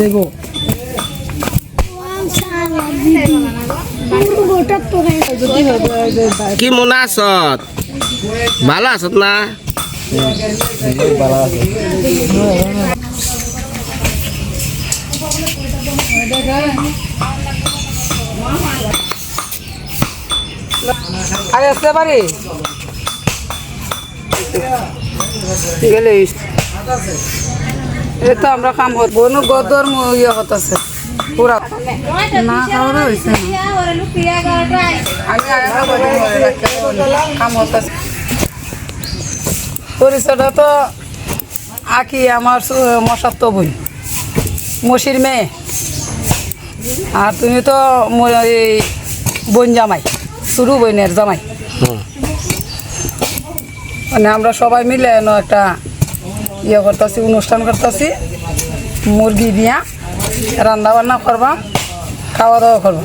দেবো। কি মনে আছত? ভালো আছত না? আরে আসতে পারি? গেলে এই তো আমরা কাম কর বনু গদর ইয়ে হতাছে পুরা। না খাওয়া হয়েছে আমি। কাম হতাছে পরিচয়টা তো আঁকি আমার মশার তো বোন মসির মেয়ে। আর তুমি তো এই বোন জামাই শুরু বোনের জামাই। মানে আমরা সবাই মিলে এন একটা ইয়ে করতেছি, অনুষ্ঠান করতেছি, মুরগি দিয়া রান্না বান্না করবা খাওয়া দাওয়া করবা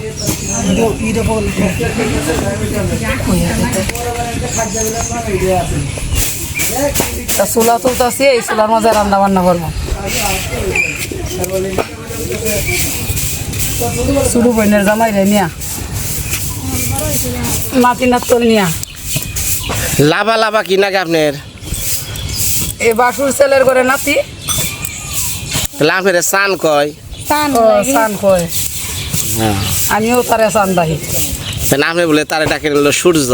চুলা তুলতেছি, এই চুলার মাঝে রান্না বান্না করব। শুরু বোনের জামাই রে নিয়া নাতি নাতল নিয়া। লাভা লাভা কি নাকি আপনার? এই বাসুর ছেলের করে নাতি? আপনার চান কয়। ও সান কয়। হ্যাঁ। আমিও তারে সান দাহি আপনি বলে তার ডাকে নিল সূর্য।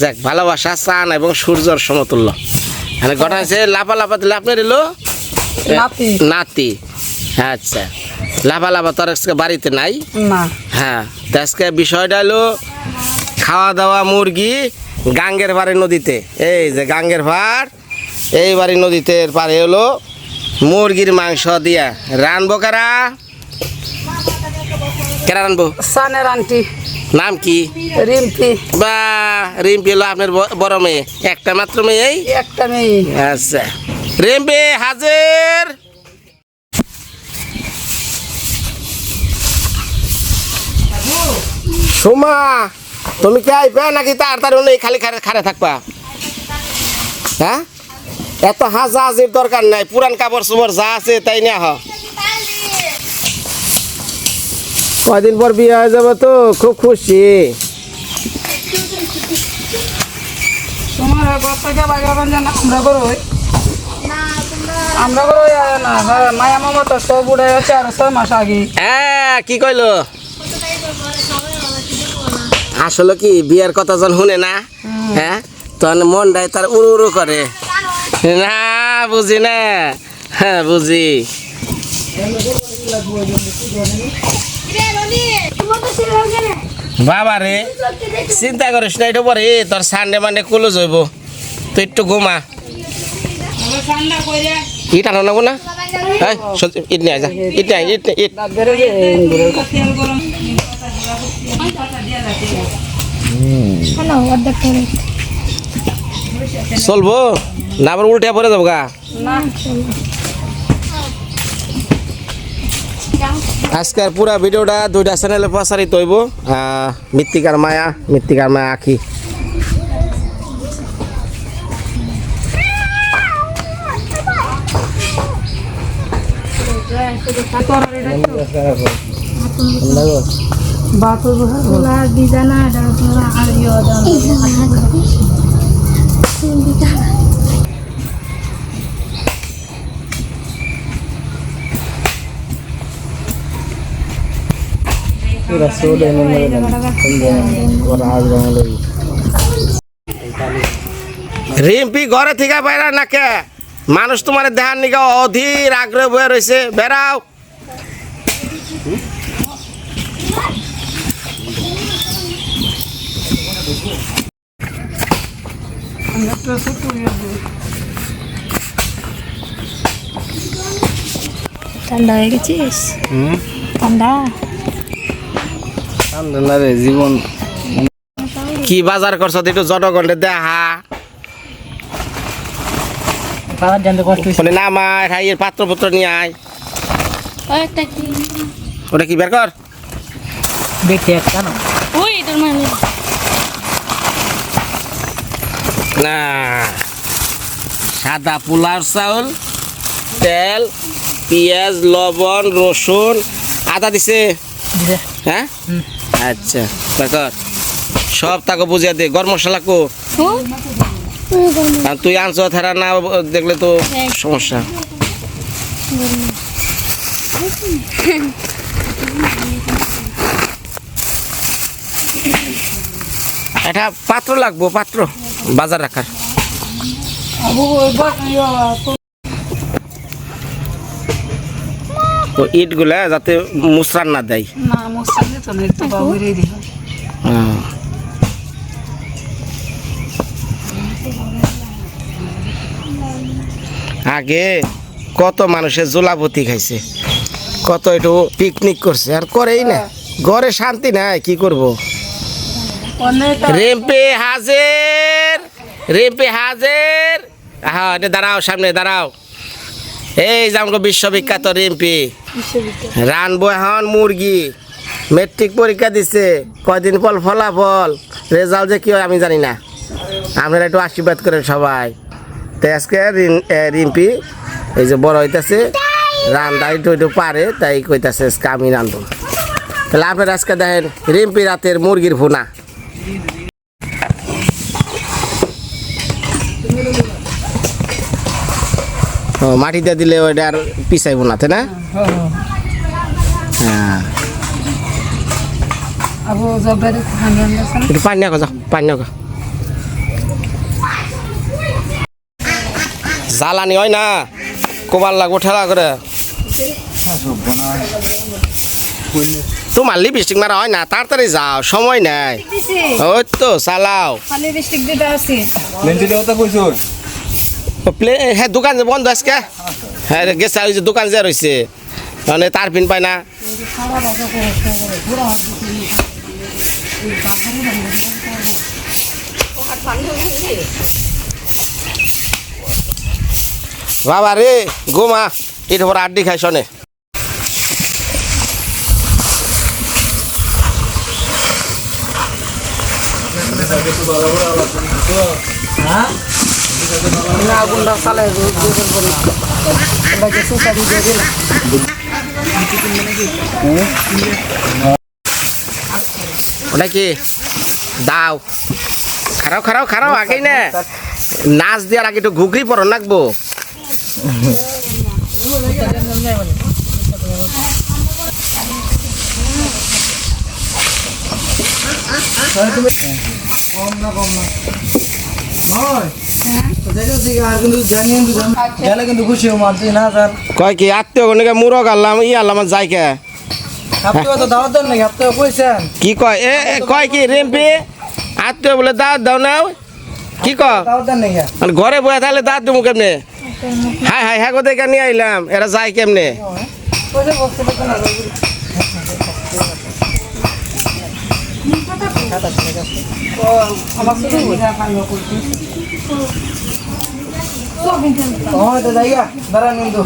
যাক ভালোবাসা চান এবং সূর্যর সমতুল্য। মানে ঘটনা হয়েছে লাফা লাফা আপনার এলো নাতি। নাতি। আচ্ছা। লাফা লাফা তোর আজকে বাড়িতে নাই? না। হ্যাঁ। তো আজকে বিষয়টা হলো খাওয়া দাওয়া মুরগি গাঙ্গের পাড়ে নদীতে। এই যে গাঙ্গের পাড় এই বাড়ি নদীতে পারে হলো মুরগির মাংস দিয়া। রানবো কারা? কেরা রানবো? সানের আন্টি। নাম কি? রিম্পি। বা রিম্পি হলো আপনার ব- বড় মেয়ে। একটা মাত্র মেয়ে এই? একটা মেয়ে। আচ্ছা। রিম্পি হাজির! সোমা তুমি কি আইবে নাকি তাড়াতাড়ি নেই খালি খারে খারে থাকবা? হ্যাঁ? এত হাজা হাজির দরকার নাই পুরান কাপড় চোপড় যা আছে তাই নিয়ে আহ। কয়দিন পর বিয়ে হয়ে যাবে তো খুব খুশি। তোমার ঘর থেকে বাইরে জানা আমরা করো আমরা করো না হ্যাঁ, মায়া মামা তো সব উড়ে আছে আর ছয় মাস আগে। হ্যাঁ কি কইলো? আসলে কি? বিয়ের কথা যখন শুনে না হ্যাঁ তখন মনটাই তার উড়ু উড়ু করে। না বুঝি না। হ্যাঁ বুঝি। বাবা রে চিন্তা করিস না এটা পরে তোর সানডে মানডে কুলো যাইব তুই একটু ঘুমা। ইট আনো না না? ইট নিয়ে যা। ইট ইট ইট। চলবো? না আবার উল্টে পরে যাব গা। আজকের পুরা ভিডিওটা দুইটা চ্যানেলে প্রচারিত হইব। আহ, মৃত্তিকার মায়া মৃত্তিকার মায়া রিম্পি ঘরে থেকে বাইরা নাকে? মানুষ তোমার দেহার নিকে অধীর আগ্রহ বয়ে রয়েছে বেড়াও। ঠান্ডা হয়ে গেছিস? ঠান্ডা? জীবন। কি বাজার করছ একটু জনগণে দেখা বাবার জানতে কষ্ট মানে খাইয়ের পাত্রপত্র নিয়ে আয়। একটা কি? ওটা কি বের কর? দেখি একটা না ওই এটার মানে না। সাদা পোলার চাউল তেল পেঁয়াজ লবণ রসুন আদা দিছে। হ্যাঁ? আচ্ছা তারপর সব তাকে বুঝিয়ে দে গরম মশলা কো? তুই আনছ থারা না দেখলে তো সমস্যা। এটা পাত্র লাগবো পাত্র। বাজার রাখার। তো ইটগুলা যাতে মুসরান না দেয়। হ্যাঁ। আগে কত মানুষের জোলাপতি খাইছে কত একটু পিকনিক করছে আর করেই না। ঘরে শান্তি নাই কি করব? রেম্পে হাজের! রেম্পে হাজের। হ্যাঁ এটা দাঁড়াও সামনে দাঁড়াও। এই যে আমাকে বিশ্ববিখ্যাত রেম্পি। রানবো এখন মুরগি। মেট্রিক পরীক্ষা দিছে। কয়দিন পর ফলাফল? রেজাল্ট যে কি হয় আমি জানি না। আপনারা একটু আশীর্বাদ করেন সবাই। তো আজকে রিম্পি এই যে বড় হইতাছে রান্দা একটু একটু পারে তাই কইতাছে আজকে আমি রান্ধব তাহলে আপনারা আজকে দেখেন রিম্পি রাতের মুরগির ভুনা। মাটিতে দিলে ওইটা আর পিছাইব না তাই না? হ্যাঁ। পানি যাও পানি জ্বালানি হয় না কোবার লাগবো ঠেলা করে। তোমার লিপস্টিক মারা হয় না তাড়াতাড়ি যাও সময় নাই। ওই তো চালাও। দিতে লেন্টির কথা কইছো ও প্লে হ্যাঁ দোকান বন্ধ আজকে? হ্যাঁ গেছে, ওই যে দোকান যে রয়েছে মানে তার পিন পায় না। বাবা রে গোমা এটা পর আড্ডি খাই শোনে ওটা কি? দাও। খারাও খারাও খারাও আগেই না। নাচ দেওয়ার আগে একটু ঘুগরি পর কিন্তু খুশি হব মারছি না কয় কি, আত্মীয় গণকে মুরগ আল্লাম ই আল্লাম যাই কে? কয়? এ কয় কি, রেম্পি? আত্মীয় বলে দাঁত দাও না কি নাকি ঘরে বয়ে তাহলে দাঁত দেবো কেমনে? হাই হাই হ্যাঁ কোথায় নিয়ে আইলাম। এরা যায় কেমনে? আমার শুধু বুঝা খালো করছি হ্যাঁ তো যাইগা দাঁড়ান কিন্তু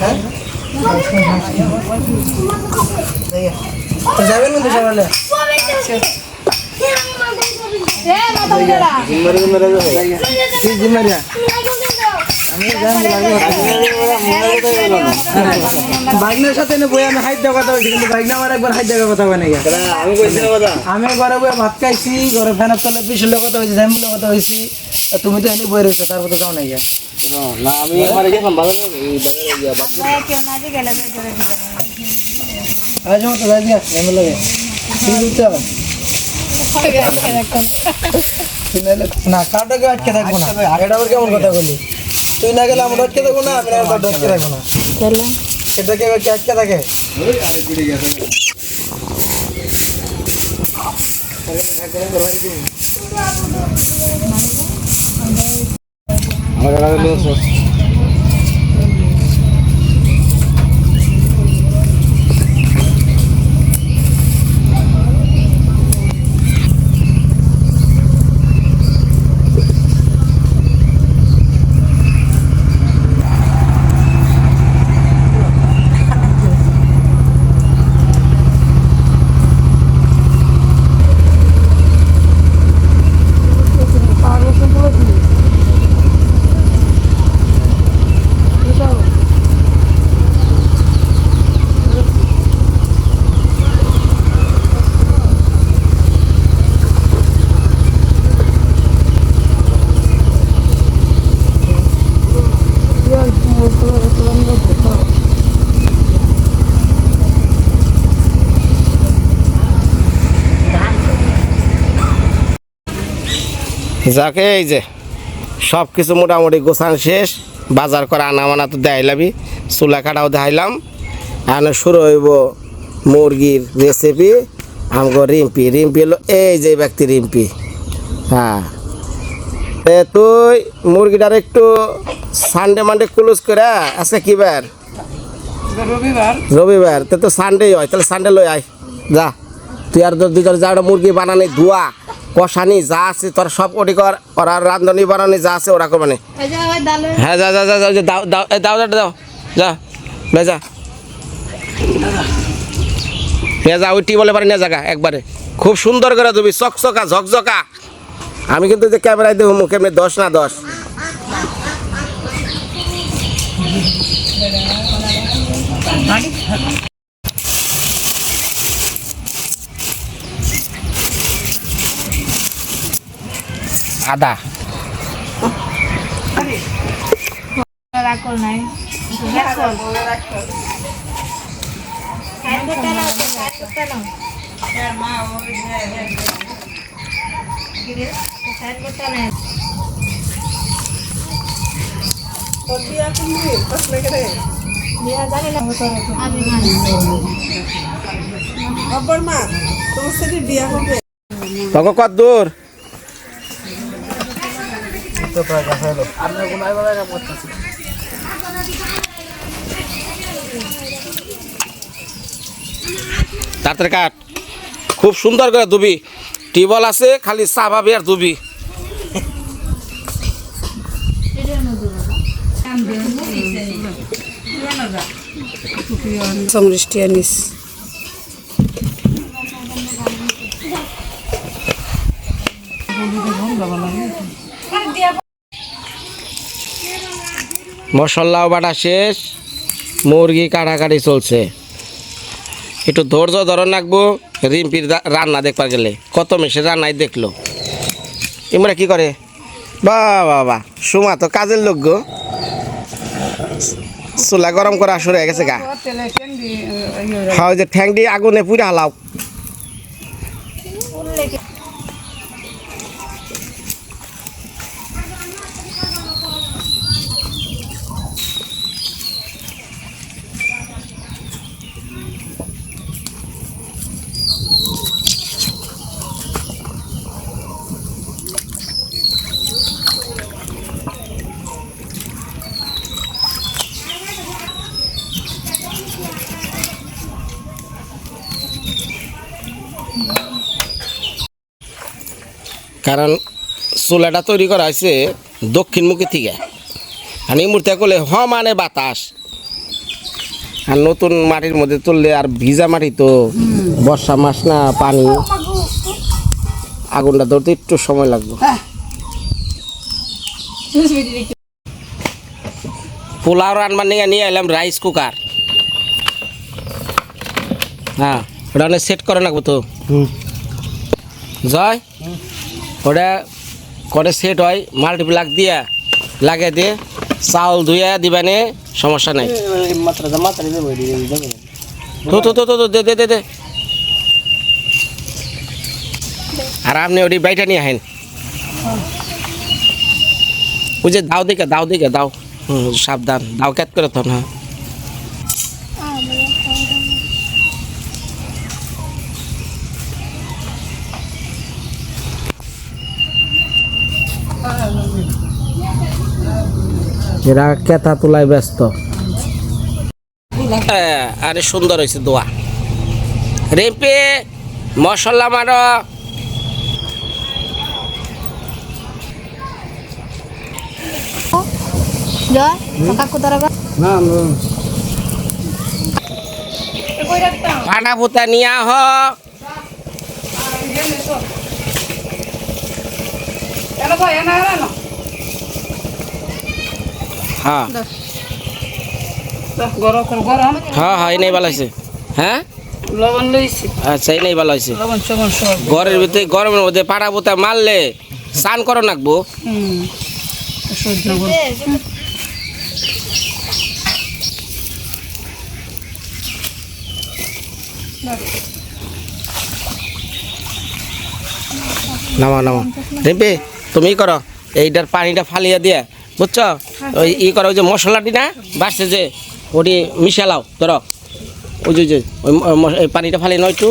হ্যাঁ যাইগা। তো যাবেন কিন্তু সকালে তুই জিম্মারিয়া বাইকনের সাথে না বই আমি হাইট কথা বলছি কিন্তু বাইক না আমার একবার হাইট কথা হয় নাকি আমি ঘরে বয়ে ভাত খাইছি ঘরে ফ্যানের তলে পিছলে কথা হয়েছি ঝামিলে কথা হয়েছি তুমি তো এনে বই রয়েছো তারপর তো যাও নাই গিয়া না আমি আমার গেলাম নাহলে- না আটকে থাকব না? আবার কেমন কথা বলি? তুই না গেলে আমরা আটকে থাকব না আমি আমরা আটকে থাকব না। তাহলে এটাকে এবার আটকে থাকে? আমার যাকে এই যে সব কিছু মোটামুটি গোছান শেষ। বাজার করা আনা মানা তো দেখাইলামই চুলা কাটাও দেখাইলাম। এখন শুরু হইব মুরগির রেসিপি আমগো রিম্পি। রিম্পি হলো এই যে ব্যক্তি রিম্পি। হ্যাঁ। এ তুই মুরগিটার একটু সানডে মানডে ক্লোজ করে আজকে কি বার? রবিবার। রবিবার তো তো সানডে হয় তাহলে সানডে লই আয়। যা তুই আর তোর দুজন যা মুরগি বানানি ধোয়া। কষানি যা আছে তোর সব ওটি কর ওরা রান্ধনি বানানি যা আছে ওরা যে হ্যাঁ যা যা যা যা, দাও দাও দাও দাও যা নে যা নিয়ে যা ওই টিবলে পারে নিয়ে জাগা একবারে। খুব সুন্দর করে দেবি চকচকা ঝকঝকা। আমি কিন্তু যে ক্যামেরায় দেবো মুখে এমনি দশ না দশ। আদা। নাই তখন কত দূর তাড়াতাড়ি কাট। খুব সুন্দর করে দুবি টিবল আছে খালি চা পাবি আর দুবি সমৃষ্টি আনিস। মশলাও বাটা শেষ। মুরগি কাটাকাটি চলছে। একটু ধৈর্য ধরন রাখব রিম্পির রান্না দেখবার গেলে। কত মেশে রান্নাই দেখল। ইমরা কি করে? বা বাবা, সুমা তো কাজের লোক গো। চুলা গরম করা শুরু হয়ে গেছে গা। হ্যাঁ যে ঠ্যাং দিয়ে আগুনে পুরা হালাও। কারণ চুলাটা তৈরি করা হয়েছে দক্ষিণমুখী থেকে। আর এই মূর্তি করলে হ মানে বাতাস। আর নতুন মাটির মধ্যে তুললে আর ভিজা মাটি তো বর্ষা মাস না পানি। আগুনটা ধরতে একটু সময় লাগবে। পোলাও রান্নার নিয়ে নিয়ে এলাম রাইস কুকার হ্যাঁ ওটা অনেক সেট করে রাখব তো? জয়। ওটা করে সেট হয় মাল্টিপ্লাক দিয়া লাগে দিয়ে চাউল ধুইয়া দিবানে সমস্যা নাই। তো তো তো তো দে দে দে আর আপনি ওটি বাইটা নিয়ে আহেন। ওই যে দাও দিকে দাও দিকে, দাও। সাবধান, দাও, ক্যাত করে তো না। এরা কেতা তোলায় ব্যস্ত। হ্যাঁ, আরে সুন্দর হয়েছে দোয়া। রেপে মশলা মারো। জয় কাকু পানা নিয়ে এনে এনে হ্যাঁ হ্যাঁ হ্যাঁ ভালো হয়েছে হ্যাঁ লবণ লইছি আচ্ছা এই নেই ভালো হয়েছে লবণ সবন সব ঘরের ভিতরে গরমের মধ্যে পাড়া পোতা মারলে স্নান করো নাকবো হুম। সহ্য নামা নামা। রেপে তুমি ই করো এইটার পানিটা ফালিয়ে দিয়ে বুঝছ? ওই ই করো ওই যে মশলাটি না বাড়ছে যে ওটি মিশালাও ধরো। ওই যে ওই পানিটা ফালিয়ে নয় একটু।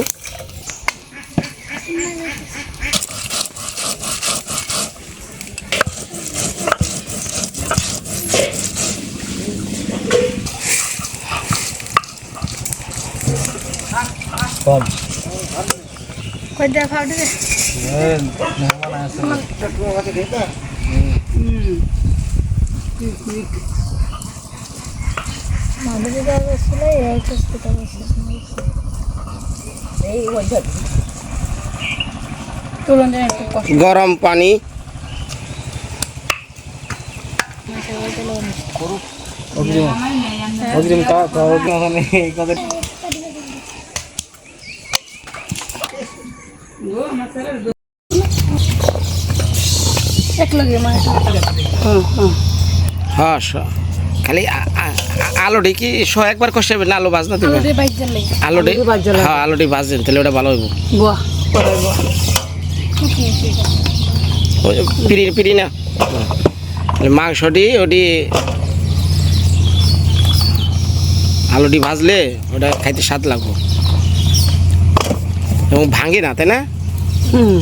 কয়টা ফাউডে দে মাদুরি দাও ছিল এই কষ্টটা বসে তুলন দেন একটু কষ্ট গরম পানি এক লগে মানে হ্যাঁ স- খালি আ- আ- আ- আলুটি কি শ একবার কষাবে না আলু ভাজ না তুমি আমাদের বাইক জ্বালাই আলুটি আলুটি হ্যাঁ আলুটি ভাজছেন তাহলে ওটা ভালো হইব। বুয়া করে বুয়া ওই পিড়ি পিড়ি না। মাংসটি ওটি আলুটি ভাজলে ওটা খাইতে স্বাদ লাগবো। এবং ভাঙে না তাই না? হুম।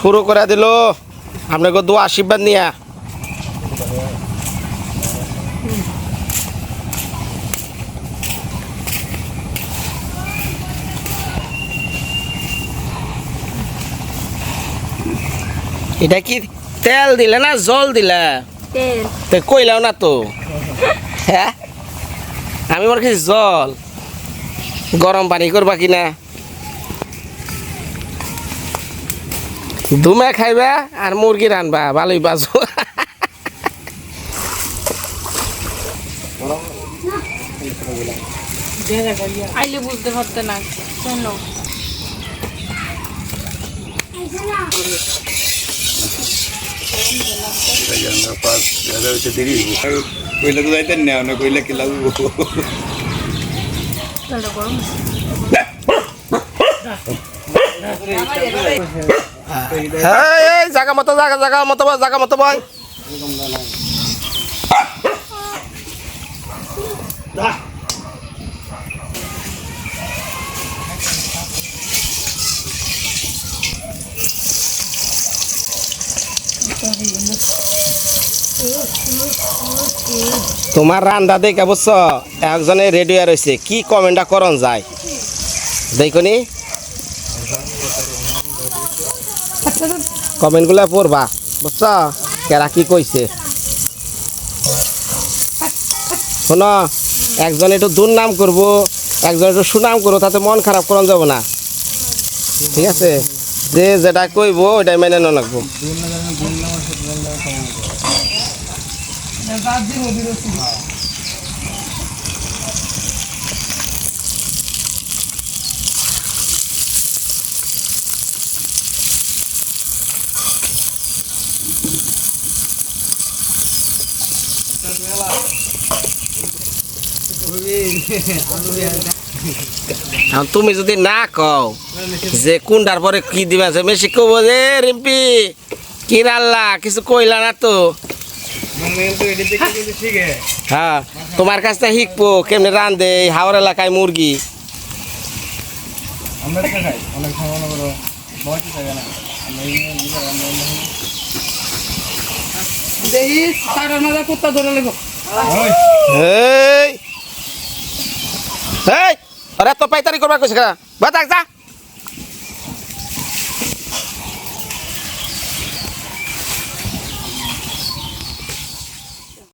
শুরু করে দিল। আপনাকে দু আশীর্বাদ নিয়া। এটা কি তেল দিলে না জল দিলে? তেল। কইলাও না তো। হ্যাঁ? আমি মনে জল। গরম পানি করবা কিনা? দুমে খাইবা আর মুরগি রানবা ভালোই বাজো। আইলে বুঝতে পারতে না শোনো। কইলে তো যাইতেন না না কইলে কি লাগবো হ্যাঁ এই জায়গা মতো জায়গা জায়গা মতো জায়গা মতো তোমার রান্দা দেখে বুঝছ, একজনে রেডিও রয়েছে। কি কমেন্টটা করন যায়। দেখনি। কমেন্টগুলো পড়বা, বুঝছ? কেরা কি কইছে? শোনো, একজন একটু দুর্নাম করব, একজন একটু সুনাম করব, তাতে মন খারাপ করান যাব না। ঠিক আছে? যে যেটা কইবো, ওইটাই মেনে নেওয়া লাগবো। তুমি যদি না কও যে কোনটার পরে কি দিবা মেসি কব যে রিম্পি কি রাল্লা কিছু কইলা না তো? হ্যাঁ তোমার কাছ থেকে শিখব কেমনে রান্ধে হাওড় এলাকায় মুরগি। খাই এই আরে তো পাইতারি করবার কইছে কেনা? বাতাক যা।